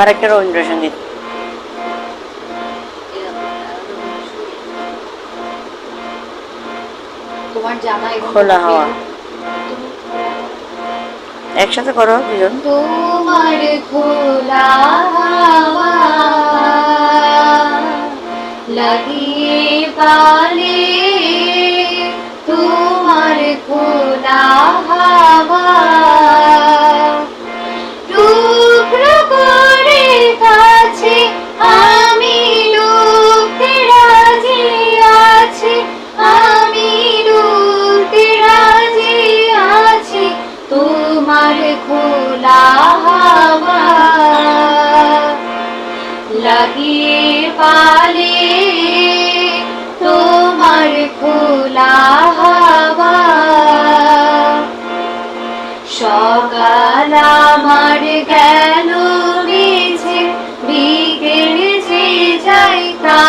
আর একটা রবীন্দ্রসঙ্গীত খোলা হাওয়া। একসাথে করো দুজন তোমার খোলা লাগিয়ে পালে তোমার খোলা লাগিয়ে পালে তোমার খোলা হাওয়া। সকাল আমার গেল মিছে বিকেল যে যাইতা